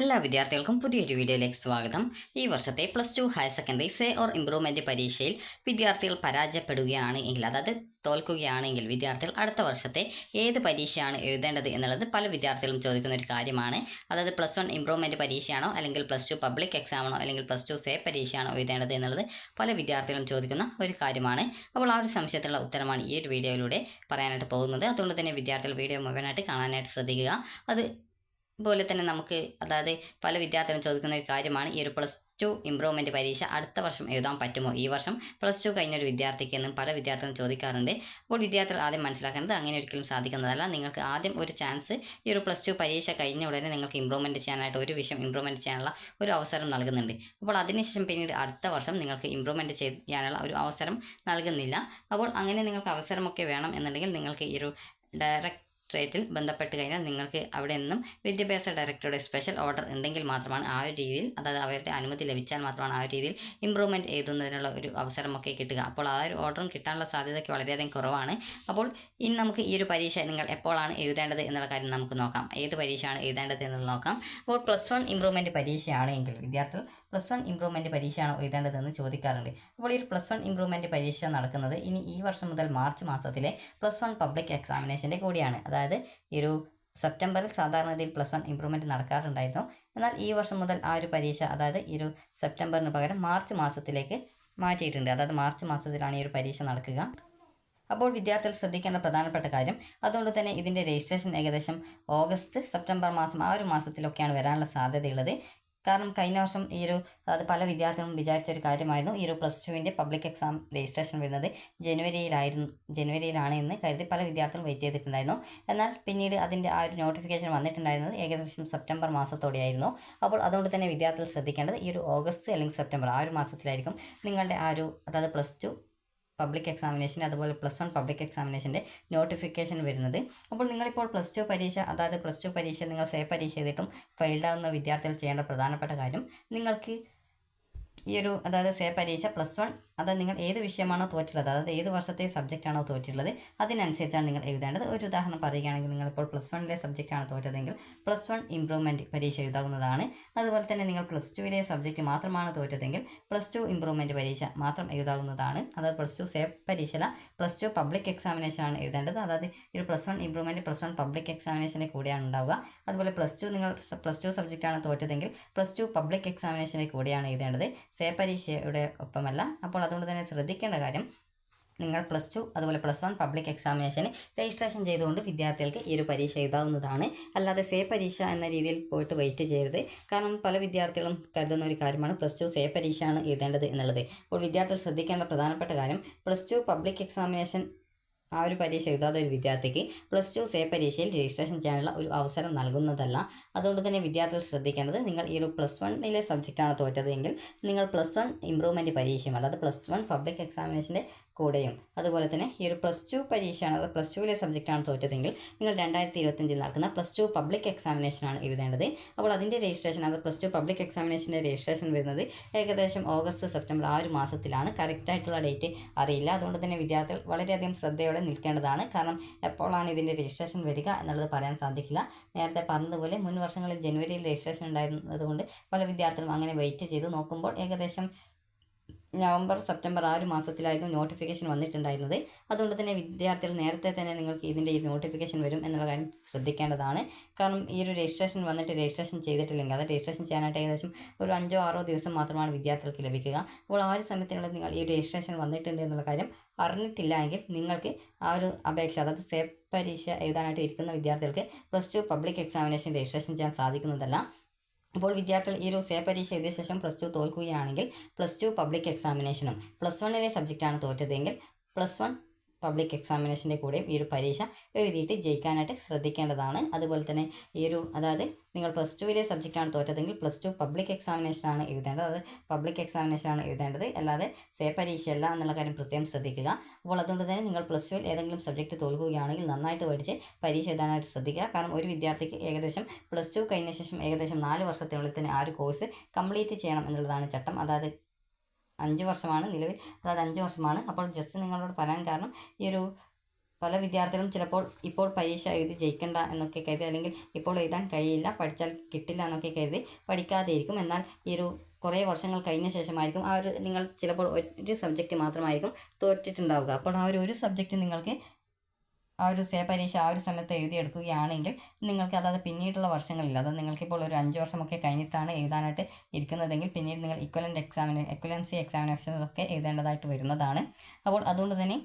എല്ലാ വിദ്യാർത്ഥികൾക്കും പുതിയൊരു വീഡിയോയിലേക്ക് സ്വാഗതം. ഈ വർഷത്തെ plus two higher secondary say or improvement പരീക്ഷയിൽ വിദ്യാർത്ഥികൾ പരാജയപ്പെടുകയാണ് എങ്കിൽ അതായത് തോൽക്കുകയാണെങ്കിൽ വിദ്യാർത്ഥികൾ അടുത്ത വർഷത്തെ ഏത് പരീക്ഷയാണ് എഴുതേണ്ടത് എന്നുള്ളത് പല വിദ്യാർത്ഥികളും ചോദിക്കുന്ന ഒരു കാര്യമാണ്. അതായത് പ്ലസ് വൺ ഇംപ്രൂവ്മെന്റ് പരീക്ഷയാണോ അല്ലെങ്കിൽ പ്ലസ് ടു പബ്ലിക് എക്സാമാണോ അല്ലെങ്കിൽ പ്ലസ് ടു സേ പരീക്ഷയാണോ എഴുതേണ്ടത് എന്നുള്ളത് പല വിദ്യാർത്ഥികളും ചോദിക്കുന്ന ഒരു കാര്യമാണ്. അപ്പോൾ ആ ഒരു സംശയത്തിലുള്ള ഉത്തരമാണ് ഈ ഒരു വീഡിയോയിലൂടെ പറയാനായിട്ട് പോകുന്നത്. അതുകൊണ്ട് തന്നെ വിദ്യാർത്ഥികൾ വീഡിയോ മുഴുവനായിട്ട് കാണാനായിട്ട് ശ്രദ്ധിക്കുക. അത് പോലെ തന്നെ നമുക്ക് അതായത് പല വിദ്യാർത്ഥികളും ചോദിക്കുന്ന ഒരു കാര്യമാണ് ഈ ഒരു പ്ലസ് ടു ഇമ്പ്രൂവ്മെന്റ് പരീക്ഷ അടുത്ത വർഷം എഴുതാൻ പറ്റുമോ? ഈ വർഷം പ്ലസ് ടു കഴിഞ്ഞൊരു വിദ്യാർത്ഥിക്ക് എന്നും പല വിദ്യാർത്ഥികളും ചോദിക്കാറുണ്ട്. അപ്പോൾ വിദ്യാർത്ഥികൾ ആദ്യം മനസ്സിലാക്കേണ്ടത് അങ്ങനെ ഒരിക്കലും സാധിക്കുന്നതല്ല. നിങ്ങൾക്ക് ആദ്യം ഒരു ചാൻസ് ഈ ഒരു പ്ലസ് ടു പരീക്ഷ കഴിഞ്ഞ ഉടനെ നിങ്ങൾക്ക് ഇമ്പ്രൂവ്മെന്റ് ചെയ്യാനായിട്ട് ഒരു വിഷയം ഇമ്പ്രൂവ്മെന്റ് ചെയ്യാനുള്ള ഒരു അവസരം നൽകുന്നുണ്ട്. അപ്പോൾ അതിനുശേഷം പിന്നീട് അടുത്ത വർഷം നിങ്ങൾക്ക് ഇമ്പ്രൂവ്മെന്റ് ചെയ്യാനുള്ള ഒരു അവസരം നൽകുന്നില്ല. അപ്പോൾ അങ്ങനെ നിങ്ങൾക്ക് അവസരമൊക്കെ വേണം എന്നുണ്ടെങ്കിൽ നിങ്ങൾക്ക് ഈ ഒരു ഡയറക്റ്റ് റേറ്റിൽ ബന്ധപ്പെട്ട് കഴിഞ്ഞാൽ നിങ്ങൾക്ക് അവിടെ നിന്നും വിദ്യാഭ്യാസ ഡയറക്ടറുടെ സ്പെഷ്യൽ ഓർഡർ ഉണ്ടെങ്കിൽ മാത്രമാണ് ആ ഒരു രീതിയിൽ അതായത് അവരുടെ അനുമതി ലഭിച്ചാൽ മാത്രമാണ് ആ ഒരു രീതിയിൽ ഇമ്പ്രൂവ്മെന്റ് എഴുതുന്നതിനുള്ള ഒരു അവസരമൊക്കെ കിട്ടുക. അപ്പോൾ ആ ഒരു ഓർഡറും കിട്ടാനുള്ള സാധ്യതയൊക്കെ വളരെയധികം കുറവാണ്. അപ്പോൾ ഇനി നമുക്ക് ഈ ഒരു പരീക്ഷ നിങ്ങൾ എപ്പോഴാണ് എഴുതേണ്ടത് എന്നുള്ള കാര്യം നമുക്ക് നോക്കാം. ഏത് പരീക്ഷയാണ് എഴുതേണ്ടത് എന്നുള്ളത് നോക്കാം. അപ്പോൾ പ്ലസ് വൺ ഇമ്പ്രൂവ്മെന്റ് പരീക്ഷയാണ് എങ്കിൽ വിദ്യാർത്ഥികൾ പ്ലസ് വൺ ഇംപ്രൂവ്മെന്റ് പരീക്ഷയാണോ എഴുതേണ്ടതെന്ന് ചോദിക്കാറുണ്ട്. അപ്പോൾ ഈ ഒരു പ്ലസ് വൺ ഇമ്പ്രൂവ്മെന്റ് പരീക്ഷ നടക്കുന്നത് ഇനി ഈ വർഷം മുതൽ മാർച്ച് മാസത്തിലെ പ്ലസ് വൺ പബ്ലിക് എക്സാമിനേഷന്റെ കൂടിയാണ്. അതായത് ഈ ഒരു സെപ്റ്റംബറിൽ സാധാരണഗതിയിൽ പ്ലസ് വൺ ഇമ്പ്രൂവ്മെന്റ് നടക്കാറുണ്ടായിരുന്നു. എന്നാൽ ഈ വർഷം മുതൽ ആ ഒരു പരീക്ഷ അതായത് ഈ ഒരു സെപ്റ്റംബറിന് പകരം മാർച്ച് മാസത്തിലേക്ക് മാറ്റിയിട്ടുണ്ട്. അതായത് മാർച്ച് മാസത്തിലാണ് ഈ ഒരു പരീക്ഷ നടക്കുക. അപ്പോൾ വിദ്യാർത്ഥികൾ ശ്രദ്ധിക്കേണ്ട പ്രധാനപ്പെട്ട കാര്യം അതുകൊണ്ട് തന്നെ ഇതിന്റെ രജിസ്ട്രേഷൻ ഏകദേശം ഓഗസ്റ്റ് സെപ്റ്റംബർ മാസം ആ ഒരു മാസത്തിലൊക്കെയാണ് വരാനുള്ള സാധ്യതയുള്ളത്. കാരണം കഴിഞ്ഞ വർഷം ഈ ഒരു അതായത് പല വിദ്യാർത്ഥികളും വിചാരിച്ച ഒരു കാര്യമായിരുന്നു ഈ ഒരു പ്ലസ് ടുവിന്റെ പബ്ലിക് എക്സാം രജിസ്ട്രേഷൻ വരുന്നത്. ജനുവരിയിലായിരുന്നു ജനുവരിയിലാണ് എന്ന് കരുതി പല വിദ്യാർത്ഥികളും വെയിറ്റ് ചെയ്തിട്ടുണ്ടായിരുന്നു. എന്നാൽ പിന്നീട് അതിന്റെ ആ ഒരു നോട്ടിഫിക്കേഷൻ വന്നിട്ടുണ്ടായിരുന്നത് ഏകദേശം സെപ്റ്റംബർ മാസത്തോടെയായിരുന്നു. അപ്പോൾ അതുകൊണ്ട് തന്നെ വിദ്യാർത്ഥികൾ ശ്രദ്ധിക്കേണ്ടത് ഈ ഒരു ഓഗസ്റ്റ് അല്ലെങ്കിൽ സെപ്റ്റംബർ ആ ഒരു മാസത്തിലായിരിക്കും നിങ്ങളുടെ ആ ഒരു അതായത് പ്ലസ് ടു പബ്ലിക് എക്സാമിനേഷൻ അതുപോലെ പ്ലസ് വൺ പബ്ലിക് എക്സാമിനേഷന്റെ നോട്ടിഫിക്കേഷൻ വരുന്നത്. അപ്പോൾ നിങ്ങളിപ്പോൾ പ്ലസ് ടു പരീക്ഷ അതായത് പ്ലസ് ടു പരീക്ഷ നിങ്ങൾ സേ പരീക്ഷ ചെയ്തിട്ടും ഫെയിൽഡ് ആവുന്ന വിദ്യാർത്ഥികൾ ചെയ്യേണ്ട പ്രധാനപ്പെട്ട കാര്യം നിങ്ങൾക്ക് ഈ ഒരു അതായത് സേ പരീക്ഷ പ്ലസ് വൺ അതായത് നിങ്ങൾ ഏത് വിഷയമാണോ തോറ്റുള്ളത് അതായത് ഏത് വർഷത്തെ സബ്ജക്റ്റ് ആണോ തോറ്റുള്ളത് അതിനനുസരിച്ചാണ് നിങ്ങൾ എഴുതേണ്ടത്. ഒരു ഉദാഹരണം പറയുകയാണെങ്കിൽ നിങ്ങൾ ഇപ്പോൾ പ്ലസ് വണ്ണിലെ സബ്ജക്റ്റാണ് തോറ്റതെങ്കിൽ പ്ലസ് വൺ ഇമ്പ്രൂവ്മെന്റ് പരീക്ഷ എഴുതാവുന്നതാണ്. അതുപോലെ തന്നെ നിങ്ങൾ പ്ലസ് ടുവിലെ സബ്ജക്റ്റ് മാത്രമാണ് തോറ്റതെങ്കിൽ പ്ലസ് ടു ഇമ്പ്രൂവ്മെന്റ് പരീക്ഷ മാത്രം എഴുതാവുന്നതാണ്. അതായത് പ്ലസ് ടു സേഫ് പരീക്ഷ പ്ലസ് ടു പബ്ലിക് എക്സാമിനേഷൻ ആണ് എഴുതേണ്ടത്. അതായത് ഒരു plus one improvement plus one public എക്സാമിനേഷനെ കൂടിയാണ് ഉണ്ടാവുക. അതുപോലെ പ്ലസ് ടു നിങ്ങൾ പ്ലസ് ടു സബ്ജക്റ്റാണ് തോറ്റതെങ്കിൽ പ്ലസ് ടു പബ്ലിക് എക്സാമിനേഷനെ കൂടിയാണ് എഴുതേണ്ടത്. സേ പരീക്ഷയുടെ ഒപ്പമല്ല. അപ്പോൾ അതുകൊണ്ട് തന്നെ ശ്രദ്ധിക്കേണ്ട കാര്യം നിങ്ങൾ പ്ലസ് ടു അതുപോലെ പ്ലസ് വൺ പബ്ലിക് എക്സാമിനേഷന് രജിസ്ട്രേഷൻ ചെയ്തുകൊണ്ട് വിദ്യാർത്ഥികൾക്ക് ഈ ഒരു പരീക്ഷ എഴുതാവുന്നതാണ്. അല്ലാതെ സേ പരീക്ഷ എന്ന രീതിയിൽ പോയിട്ട് വെയിറ്റ് ചെയ്യരുത്. കാരണം പല വിദ്യാർത്ഥികളും കരുതുന്ന ഒരു കാര്യമാണ് പ്ലസ് ടു സേ പരീക്ഷയാണ് എഴുതേണ്ടത് എന്നുള്ളത്. അപ്പോൾ വിദ്യാർത്ഥികൾ ശ്രദ്ധിക്കേണ്ട പ്രധാനപ്പെട്ട കാര്യം പ്ലസ് ടു പബ്ലിക് എക്സാമിനേഷൻ ആ ഒരു പരീക്ഷ എഴുതാതെ ഒരു വിദ്യാർത്ഥിക്ക് പ്ലസ് ടു സേ പരീക്ഷയിൽ രജിസ്ട്രേഷൻ ചെയ്യാനുള്ള ഒരു അവസരം നൽകുന്നതല്ല. അതുകൊണ്ട് തന്നെ വിദ്യാർത്ഥികൾ ശ്രദ്ധിക്കേണ്ടത് നിങ്ങൾ ഈ ഒരു പ്ലസ് വണ്ണിലെ സബ്ജക്റ്റാണ് തോറ്റതെങ്കിൽ നിങ്ങൾ പ്ലസ് വൺ ഇമ്പ്രൂവ്മെന്റ് പരീക്ഷയും അതായത് പ്ലസ് വൺ പബ്ലിക് എക്സാമിനേഷന്റെ കൂടെയും. അതുപോലെ തന്നെ ഈ ഒരു പ്ലസ് ടു പരീക്ഷയാണ് അത് പ്ലസ് ടുവിലെ സബ്ജക്റ്റാണ് തോറ്റതെങ്കിൽ നിങ്ങൾ രണ്ടായിരത്തി ഇരുപത്തഞ്ചിൽ നടക്കുന്ന പ്ലസ് ടു പബ്ലിക് എക്സാമിനേഷനാണ് എഴുതേണ്ടത്. അപ്പോൾ അതിന്റെ രജിസ്ട്രേഷൻ അത് പ്ലസ് ടു പബ്ലിക് എക്സാമിനേഷന്റെ രജിസ്ട്രേഷൻ വരുന്നത് ഏകദേശം ഓഗസ്റ്റ് സെപ്റ്റംബർ ആ ഒരു മാസത്തിലാണ്. കറക്റ്റായിട്ടുള്ള ഡേറ്റ് അറിയില്ല. അതുകൊണ്ട് തന്നെ വിദ്യാർത്ഥികൾ വളരെയധികം ശ്രദ്ധയോടെ നിൽക്കേണ്ടതാണ്. കാരണം എപ്പോഴാണ് ഇതിന്റെ രജിസ്ട്രേഷൻ വരിക എന്നുള്ളത് പറയാൻ സാധിക്കില്ല. നേരത്തെ പറഞ്ഞതുപോലെ മുൻ വർഷങ്ങളിൽ ജനുവരിയിൽ രജിസ്ട്രേഷൻ ഉണ്ടായിരുന്നതുകൊണ്ട് പല വിദ്യാർത്ഥികളും അങ്ങനെ വെയിറ്റ് ചെയ്ത്. നോക്കുമ്പോൾ ഏകദേശം നവംബർ സെപ്റ്റംബർ ആ ഒരു മാസത്തിലായിരുന്നു നോട്ടിഫിക്കേഷൻ വന്നിട്ടുണ്ടായിരുന്നത്. അതുകൊണ്ട് തന്നെ വിദ്യാർത്ഥികൾ നേരത്തെ തന്നെ നിങ്ങൾക്ക് ഇതിന്റെ ഈ നോട്ടിഫിക്കേഷൻ വരും എന്നുള്ള കാര്യം ശ്രദ്ധിക്കേണ്ടതാണ്. കാരണം ഈ ഒരു രജിസ്ട്രേഷൻ വന്നിട്ട് രജിസ്ട്രേഷൻ ചെയ്തിട്ടില്ലെങ്കിൽ അത് രജിസ്ട്രേഷൻ ചെയ്യാനായിട്ട് ഏകദേശം ഒരു അഞ്ചോ ആറോ ദിവസം മാത്രമാണ് വിദ്യാർത്ഥികൾക്ക് ലഭിക്കുക. അപ്പോൾ ആ ഒരു സമയത്തിനുള്ളിൽ നിങ്ങൾ ഈ രജിസ്ട്രേഷൻ വന്നിട്ടുണ്ട് എന്നുള്ള കാര്യം അറിഞ്ഞിട്ടില്ല എങ്കിൽ നിങ്ങൾക്ക് ആ ഒരു അപേക്ഷ അതായത് സേഫ് പരീക്ഷ എഴുതാനായിട്ട് ഇരിക്കുന്ന വിദ്യാർത്ഥികൾക്ക് plus two public examination registration ചെയ്യാൻ സാധിക്കുന്നതല്ല. അപ്പോൾ വിദ്യാർത്ഥികൾ ഈ ഒരു സേ പരീക്ഷ എഴുതിയ ശേഷം പ്ലസ് ടു തോൽക്കുകയാണെങ്കിൽ പ്ലസ് ടു പബ്ലിക് എക്സാമിനേഷനും പ്ലസ് വണ്ണിലെ സബ്ജക്റ്റാണ് തോറ്റതെങ്കിൽ പ്ലസ് വൺ പബ്ലിക് എക്സാമിനേഷന്റെ കൂടെയും ഈ ഒരു പരീക്ഷ എഴുതിയിട്ട് ജയിക്കാനായിട്ട് ശ്രദ്ധിക്കേണ്ടതാണ്. അതുപോലെ തന്നെ ഈ ഒരു അതായത് നിങ്ങൾ പ്ലസ് ടുവിലെ സബ്ജക്റ്റാണ് തോറ്റതെങ്കിൽ പ്ലസ് ടു പബ്ലിക് എക്സാമിനേഷനാണ് എഴുതേണ്ടത്. അത് പബ്ലിക് എക്സാമിനേഷനാണ് എഴുതേണ്ടത്. അല്ലാതെ സേ പരീക്ഷയല്ല എന്നുള്ള കാര്യം പ്രത്യേകം ശ്രദ്ധിക്കുക. അപ്പോൾ അതുകൊണ്ട് തന്നെ നിങ്ങൾ പ്ലസ് ടുവിൽ ഏതെങ്കിലും സബ്ജക്റ്റ് തോൽക്കുകയാണെങ്കിൽ നന്നായിട്ട് പഠിച്ച് പരീക്ഷ എഴുതാനായിട്ട് ശ്രദ്ധിക്കുക. കാരണം ഒരു വിദ്യാർത്ഥിക്ക് ഏകദേശം പ്ലസ് ടു കഴിഞ്ഞ ശേഷം ഏകദേശം നാല് വർഷത്തിനുള്ളിൽ തന്നെ ആ ഒരു കോഴ്സ് കംപ്ലീറ്റ് ചെയ്യണം എന്നുള്ളതാണ് ചട്ടം. അതായത് അഞ്ച് വർഷമാണ് നിലവിൽ അതായത് അഞ്ച് വർഷമാണ്. അപ്പോൾ ജസ്റ്റ് നിങ്ങളോട് പറയാൻ കാരണം ഈ ഒരു പല വിദ്യാർത്ഥികളും ചിലപ്പോൾ ഇപ്പോൾ പരീക്ഷ എഴുതി ജയിക്കണ്ട എന്നൊക്കെ കരുതി അല്ലെങ്കിൽ ഇപ്പോൾ എഴുതാൻ കഴിയില്ല പഠിച്ചാൽ കിട്ടില്ല എന്നൊക്കെ കരുതി പഠിക്കാതെ ഇരിക്കും എന്നാൽ ഈ ഒരു കുറേ വർഷങ്ങൾ കഴിഞ്ഞ ശേഷമായിരിക്കും ആ ഒരു നിങ്ങൾ ചിലപ്പോൾ ഒരു സബ്ജക്റ്റ് മാത്രമായിരിക്കും തോറ്റിട്ടുണ്ടാവുക. അപ്പോൾ ആ ഒരു ഒരു സബ്ജക്റ്റ് നിങ്ങൾക്ക് ആ ഒരു സേ പരീക്ഷ ആ ഒരു സമയത്ത് എഴുതിയെടുക്കുകയാണെങ്കിൽ നിങ്ങൾക്ക് അതായത് പിന്നീടുള്ള വർഷങ്ങളിൽ അതായത് നിങ്ങൾക്കിപ്പോൾ ഒരു അഞ്ച് വർഷമൊക്കെ കഴിഞ്ഞിട്ടാണ് എഴുതാനായിട്ട് ഇരിക്കുന്നതെങ്കിൽ പിന്നീട് നിങ്ങൾ ഇക്വലന്റ് എക്സാമിന് എക്വലൻസി എക്സാമിനേഷൻസ് ഒക്കെ എഴുതേണ്ടതായിട്ട് വരുന്നതാണ്. അപ്പോൾ അതുകൊണ്ട് തന്നെ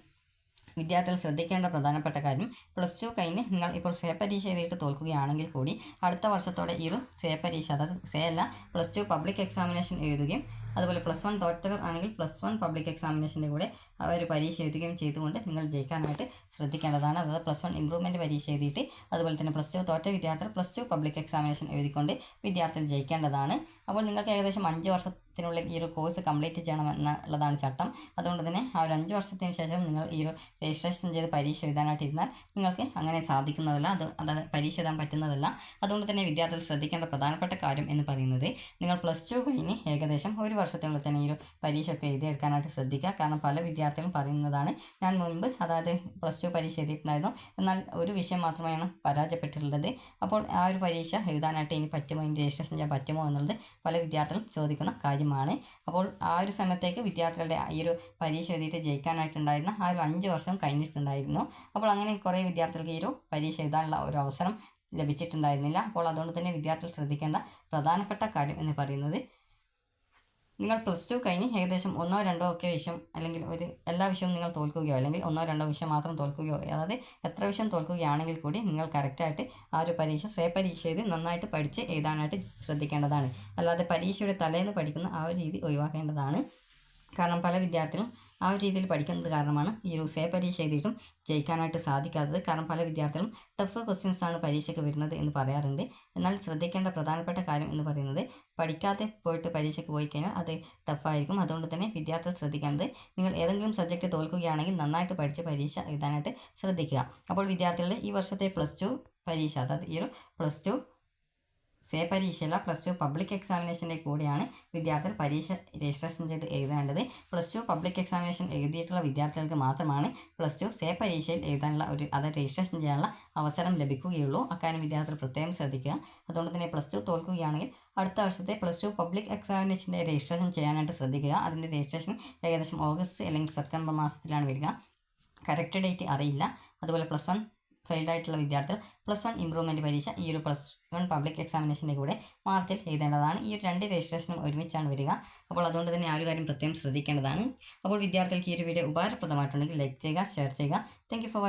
വിദ്യാർത്ഥികൾ ശ്രദ്ധിക്കേണ്ട പ്രധാനപ്പെട്ട കാര്യം പ്ലസ് ടു കഴിഞ്ഞ് നിങ്ങൾ ഇപ്പോൾ സേ പരീക്ഷ എഴുതിയിട്ട് തോൽക്കുകയാണെങ്കിൽ കൂടി അടുത്ത വർഷത്തോടെ ഈ ഒരു സേ പരീക്ഷ അതായത് സേ അല്ല പ്ലസ് ടു പബ്ലിക് എക്സാമിനേഷൻ എഴുതുകയും അതുപോലെ പ്ലസ് വൺ തോറ്റവർ ആണെങ്കിൽ പ്ലസ് വൺ പബ്ലിക് എക്സാമിനേഷന്റെ കൂടെ അവർ പരീക്ഷ എഴുതുകയും ചെയ്തുകൊണ്ട് നിങ്ങൾ ജയിക്കാനായിട്ട് ശ്രദ്ധിക്കേണ്ടതാണ്. അതായത് പ്ലസ് വൺ ഇമ്പ്രൂവ്മെന്റ് പരീക്ഷ എഴുതിയിട്ട് അതുപോലെ തന്നെ പ്ലസ് ടു തോറ്റ വിദ്യാർത്ഥികൾ പ്ലസ് ടു പബ്ലിക് എക്സാമിനേഷൻ എഴുതിക്കൊണ്ട് വിദ്യാർത്ഥികൾ ജയിക്കേണ്ടതാണ്. അപ്പോൾ നിങ്ങൾക്ക് ഏകദേശം അഞ്ച് വർഷത്തിനുള്ളിൽ ഈ ഒരു കോഴ്സ് കംപ്ലീറ്റ് ചെയ്യണം എന്നുള്ളതാണ് ചട്ടം. അതുകൊണ്ട് തന്നെ ആ ഒരു അഞ്ച് വർഷത്തിന് ശേഷം നിങ്ങൾ ഈ ഒരു രജിസ്ട്രേഷൻ ചെയ്ത് പരീക്ഷ എഴുതാനായിട്ട് ഇരുന്നാൽ നിങ്ങൾക്ക് അങ്ങനെ സാധിക്കുന്നതല്ല. അത് അതായത് പരീക്ഷ എഴുതാൻ പറ്റുന്നതല്ല. അതുകൊണ്ട് തന്നെ വിദ്യാർത്ഥികൾ ശ്രദ്ധിക്കേണ്ട പ്രധാനപ്പെട്ട കാര്യം എന്ന് പറയുന്നത് നിങ്ങൾ പ്ലസ് ടു കഴിഞ്ഞ് ഏകദേശം ഒരു വർഷത്തിനുള്ളിൽ തന്നെ ഈ ഒരു പരീക്ഷയൊക്കെ എഴുതിയെടുക്കാനായിട്ട് ശ്രദ്ധിക്കുക. കാരണം പല വിദ്യാർത്ഥികളും പറയുന്നതാണ് ഞാൻ മുൻപ് അതായത് പ്ലസ് ടു പരീക്ഷ എഴുതിയിട്ടുണ്ടായിരുന്നു. എന്നാൽ ഒരു വിഷയം മാത്രമാണ് പരാജയപ്പെട്ടിട്ടുള്ളത്. അപ്പോൾ ആ ഒരു പരീക്ഷ എഴുതാനായിട്ട് ഇനി പറ്റുമോ? ഇനി രജിസ്ട്രേഷൻ ചെയ്യാൻ പറ്റുമോ? എന്നുള്ളത് പല വിദ്യാർത്ഥികളും ചോദിക്കുന്ന കാര്യമാണ്. അപ്പോൾ ആ ഒരു സമയത്തേക്ക് വിദ്യാർത്ഥികളുടെ ഈ ഒരു പരീക്ഷ എഴുതിയിട്ട് ജയിക്കാനായിട്ടുണ്ടായിരുന്ന ആ ഒരു അഞ്ച് വർഷം കഴിഞ്ഞിട്ടുണ്ടായിരുന്നു. അപ്പോൾ അങ്ങനെ കുറേ വിദ്യാർത്ഥികൾക്ക് ഈ ഒരു പരീക്ഷ എഴുതാനുള്ള ഒരു അവസരം ലഭിച്ചിട്ടുണ്ടായിരുന്നില്ല. അപ്പോൾ അതുകൊണ്ട് തന്നെ വിദ്യാർത്ഥികൾ ശ്രദ്ധിക്കേണ്ട പ്രധാനപ്പെട്ട കാര്യം എന്ന് പറയുന്നത് നിങ്ങൾ പ്ലസ് ടു കഴിഞ്ഞ് ഏകദേശം ഒന്നോ രണ്ടോ ഒക്കെ വിഷയം അല്ലെങ്കിൽ ഒരു എല്ലാ വിഷയവും നിങ്ങൾ തോൽക്കുകയോ അല്ലെങ്കിൽ ഒന്നോ രണ്ടോ വിഷയം മാത്രം തോൽക്കുകയോ അതായത് എത്ര വിഷയം തോൽക്കുകയാണെങ്കിൽ കൂടി നിങ്ങൾ കറക്റ്റായിട്ട് ആ ഒരു പരീക്ഷ സേ പരീക്ഷ ചെയ്ത് നന്നായിട്ട് പഠിച്ച് എഴുതാനായിട്ട് ശ്രദ്ധിക്കേണ്ടതാണ്. അല്ലാതെ പരീക്ഷയുടെ തലേന്ന് പഠിക്കുന്ന ആ ഒരു രീതി ഒഴിവാക്കേണ്ടതാണ്. കാരണം പല വിദ്യാർത്ഥികളും ആ ഒരു രീതിയിൽ പഠിക്കുന്നത് കാരണമാണ് ഈ ഒരു സേ പരീക്ഷ എഴുതിയിട്ടും ജയിക്കാനായിട്ട് സാധിക്കാത്തത്. കാരണം പല വിദ്യാർത്ഥികളും ടഫ് ക്വസ്റ്റ്യൻസ് ആണ് പരീക്ഷയ്ക്ക് വരുന്നത് എന്ന് പറയാറുണ്ട്. എന്നാൽ ശ്രദ്ധിക്കേണ്ട പ്രധാനപ്പെട്ട കാര്യം എന്ന് പറയുന്നത് പഠിക്കാതെ പോയിട്ട് പരീക്ഷയ്ക്ക് പോയി കഴിഞ്ഞാൽ അത് ടഫായിരിക്കും അതുകൊണ്ട് തന്നെ വിദ്യാർത്ഥികൾ ശ്രദ്ധിക്കേണ്ടത് നിങ്ങൾ ഏതെങ്കിലും സബ്ജക്റ്റ് തോൽക്കുകയാണെങ്കിൽ നന്നായിട്ട് പഠിച്ച് പരീക്ഷ എഴുതാനായിട്ട് ശ്രദ്ധിക്കുക. അപ്പോൾ വിദ്യാർത്ഥികളുടെ ഈ വർഷത്തെ പ്ലസ് ടു പരീക്ഷ അതായത് ഈ ഒരു പ്ലസ് ടു സേ പരീക്ഷയല്ല പ്ലസ് ടു പബ്ലിക് എക്സാമിനേഷന്റെ കൂടെയാണ് വിദ്യാർത്ഥികൾ പരീക്ഷ രജിസ്ട്രേഷൻ ചെയ്ത് എഴുതേണ്ടത്. പ്ലസ് ടു പബ്ലിക് എക്സാമിനേഷൻ എഴുതിയിട്ടുള്ള വിദ്യാർത്ഥികൾക്ക് മാത്രമാണ് പ്ലസ് ടു സേ പരീക്ഷയിൽ എഴുതാനുള്ള ഒരു അത് രജിസ്ട്രേഷൻ ചെയ്യാനുള്ള അവസരം ലഭിക്കുകയുള്ളൂ. അക്കാര്യം വിദ്യാർത്ഥികൾ പ്രത്യേകം ശ്രദ്ധിക്കുക. അതുകൊണ്ട് തന്നെ പ്ലസ് ടു തോൽക്കുകയാണെങ്കിൽ അടുത്ത വർഷത്തെ പ്ലസ് ടു പബ്ലിക് എക്സാമിനേഷന്റെ രജിസ്ട്രേഷൻ ചെയ്യാനായിട്ട് ശ്രദ്ധിക്കുക. അതിന്റെ രജിസ്ട്രേഷൻ ഏകദേശം ഓഗസ്റ്റ് അല്ലെങ്കിൽ സെപ്റ്റംബർ മാസത്തിലാണ് വരിക. കറക്റ്റ് ഡേറ്റ് അറിയില്ല. അതുപോലെ പ്ലസ് വൺ ഫെയിൽഡ് ആയിട്ടുള്ള വിദ്യാർത്ഥികൾ പ്ലസ് വൺ ഇമ്പ്രൂവ്മെന്റ് പരീക്ഷ ഈ ഒരു പ്ലസ് വൺ പബ്ലിക് എക്സാമിനേഷന്റെ കൂടെ മാർച്ചിൽ എഴുതേണ്ടതാണ്. ഈ ഒരു രണ്ട് രജിസ്ട്രേഷനും ഒരുമിച്ചാണ് വരിക. അപ്പോൾ അതുകൊണ്ട് തന്നെ ആ ഒരു കാര്യം പ്രത്യേകം ശ്രദ്ധിക്കേണ്ടതാണ്. അപ്പോൾ വിദ്യാർത്ഥികൾക്ക് ഈ ഒരു വീഡിയോ ഉപകാരപ്രദമായിട്ടുണ്ടെങ്കിൽ ലൈക്ക് ചെയ്യുക ഷെയർ ചെയ്യുക. Thank for watching